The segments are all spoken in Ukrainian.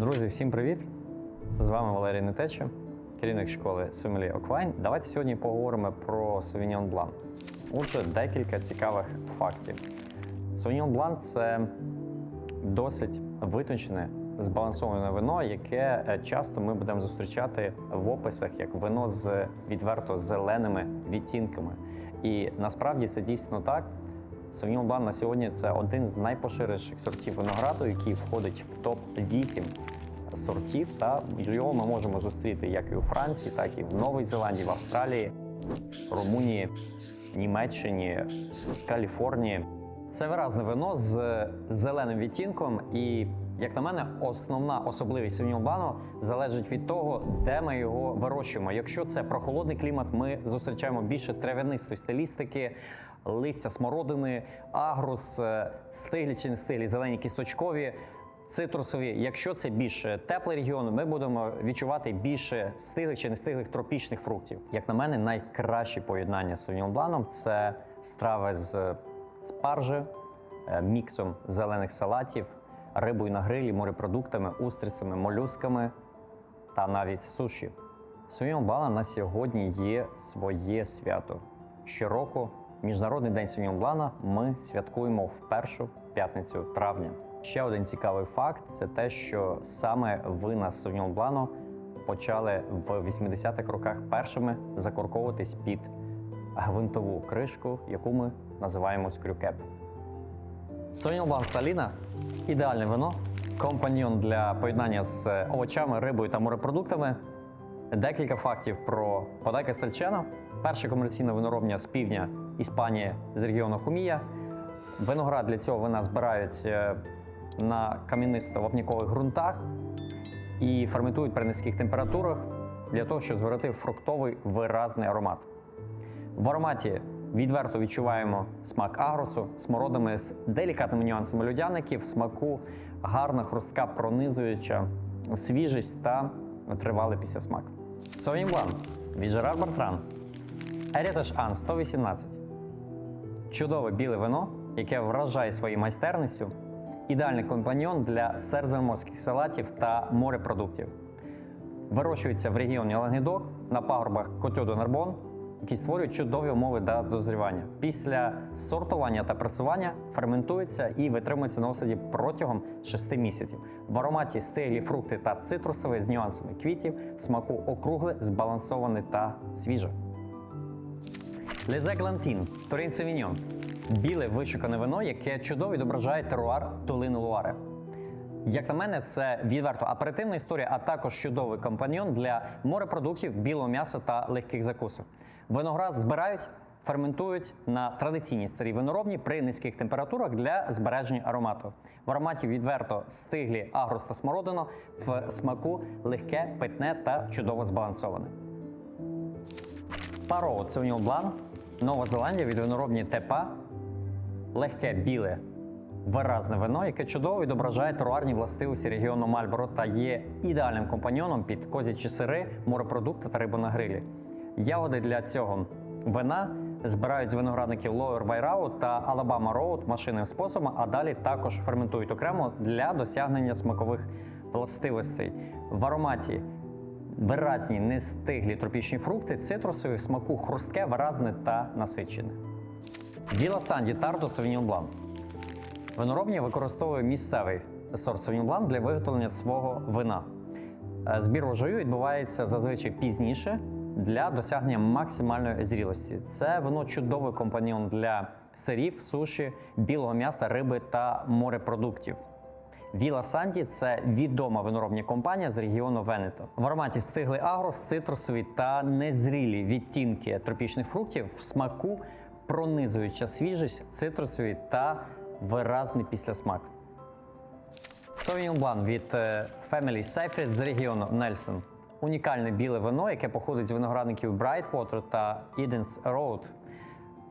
Друзі, всім привіт! З вами Валерій Нетеча, керівник школи Sommelier Оквайн. Давайте сьогодні поговоримо про Sauvignon Blanc. Отже, декілька цікавих фактів. Sauvignon Blanc – це досить витончене, збалансоване вино, яке е, часто ми будемо зустрічати в описах як вино з відверто зеленими відтінками. І насправді це дійсно так. Sauvignon Blanc на сьогодні це один з найпоширеніших сортів винограду, який входить в топ 8 сортів. Та його ми можемо зустріти як і у Франції, так і в Новій Зеландії, в Австралії, Румунії, Німеччині, Каліфорнії. Це виразне вино з зеленим відтінком, і, як на мене, основна особливість Blanc залежить від того, де ми його вирощуємо. Якщо це прохолодний клімат, ми зустрічаємо більше трав'янистої стилістики, листя смородини, агрус, е, стиглі чи не стиглі, зелені кісточкові. Цитрусові, якщо це більш теплий регіон, ми будемо відчувати більше стиглих чи не стиглих тропічних фруктів. Як на мене, найкраще поєднання з Blanc – це страви з спаржі, е, міксом зелених салатів, рибою на грилі, морепродуктами, устрицями, молюсками та навіть суші. Sauvignon Blanc на сьогодні є своє свято. Щороку Міжнародний день Blanc ми святкуємо в першу п'ятницю травня. Ще один цікавий факт це те, що саме вина з Blanc почали в 80-х роках першими закорковуватись під гвинтову кришку, яку ми називаємо скрюкеп. Blanc Саліна ідеальне вино, компаньйон для поєднання з овочами, рибою та морепродуктами. Декілька фактів про Подайка Сальчено. Перше комерційне виноробня з півдня Іспанії з регіону Хумія. Виноград для цього вина збирають е, на кам'янисто-вапнікових ґрунтах і ферментують при низьких температурах для того, щоб зберегти фруктовий виразний аромат. В ароматі відверто відчуваємо смак агросу, смородами з делікатними нюансами людяників, смаку гарна, хрустка, пронизуюча свіжість та тривалий післясмак. Blanc від Gerard Bertrand. Heritage An 118. Чудове біле вино, яке вражає своєю майстерністю, ідеальний компаньйон для середземноморських салатів та морепродуктів. Вирощується в регіоні Лангедок на пагорбах Котьо Нарбон, які створюють чудові умови для дозрівання. Після сортування та пресування ферментується і витримується на осаді протягом 6 місяців. В ароматі стиглі фрукти та цитрусові з нюансами квітів, смаку округле, збалансоване та свіже. Лезе Глантін, Турин Севіньон. Біле вишукане вино, яке чудово відображає теруар долини Луари. Як на мене, це відверто аперитивна історія, а також чудовий компаньйон для морепродуктів, білого м'яса та легких закусок. Виноград збирають, ферментують на традиційній старій виноробні при низьких температурах для збереження аромату. В ароматі відверто стиглі агрос та смородино, в смаку легке, питне та чудово збалансоване. Паро Sauvignon Blanc, Нова Зеландія від виноробні Тепа, легке біле виразне вино, яке чудово відображає теруарні властивості регіону Мальборо та є ідеальним компаньйоном під козячі сири, морепродукти та рибу на грилі. Ягоди для цього вина збирають з виноградників Lower Вайрау та Alabama Road машинним способом, а далі також ферментують окремо для досягнення смакових властивостей. В ароматі виразні нестиглі тропічні фрукти, цитрусові, в смаку хрустке, виразне та насичене. Біла Санді Тардо Sauvignon Blanc. Виноробня використовує місцевий сорт Sauvignon Blanc для виготовлення свого вина. Е, Збір врожаю відбувається зазвичай пізніше для досягнення максимальної зрілості. Це вино чудовий компаньйон для сирів, суші, білого м'яса, риби та морепродуктів. Віла Санді це відома виноробня компанія з регіону Венето. В ароматі стиглий агрос, цитрусові та незрілі відтінки тропічних фруктів в смаку пронизуюча свіжість, цитрусові та виразний післясмак. Sauvignon Blanc від е, Family Seyfried з регіону Нельсон. Унікальне біле вино, яке походить з виноградників Brightwater та Eden's Road.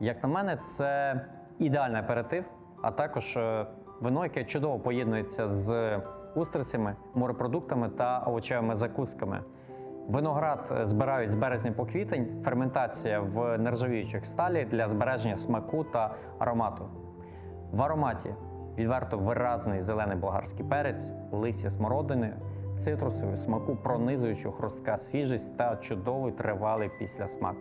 Як на мене, це ідеальний аперитив, а також е, вино, яке чудово поєднується з устрицями, морепродуктами та овочевими закусками. Виноград е, збирають з березня по квітень, ферментація в нержавіючих сталі для збереження смаку та аромату. В ароматі відверто виразний зелений болгарський перець, листя смородини, цитрусовий, смаку пронизуючу хрустка свіжість та чудовий тривалий післясмак.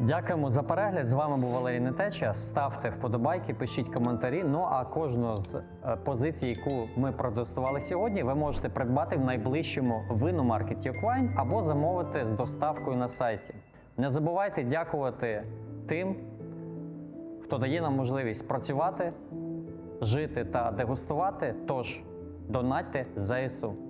Дякуємо за перегляд. З вами був Валерій Нетеча. Ставте вподобайки, пишіть коментарі. Ну а кожну з е, позицій, яку ми протестували сьогодні, ви можете придбати в найближчому виномаркеті Оквайн або замовити з доставкою на сайті. Не забувайте дякувати тим, хто дає нам можливість працювати, жити та дегустувати. Тож донатьте ЗСУ.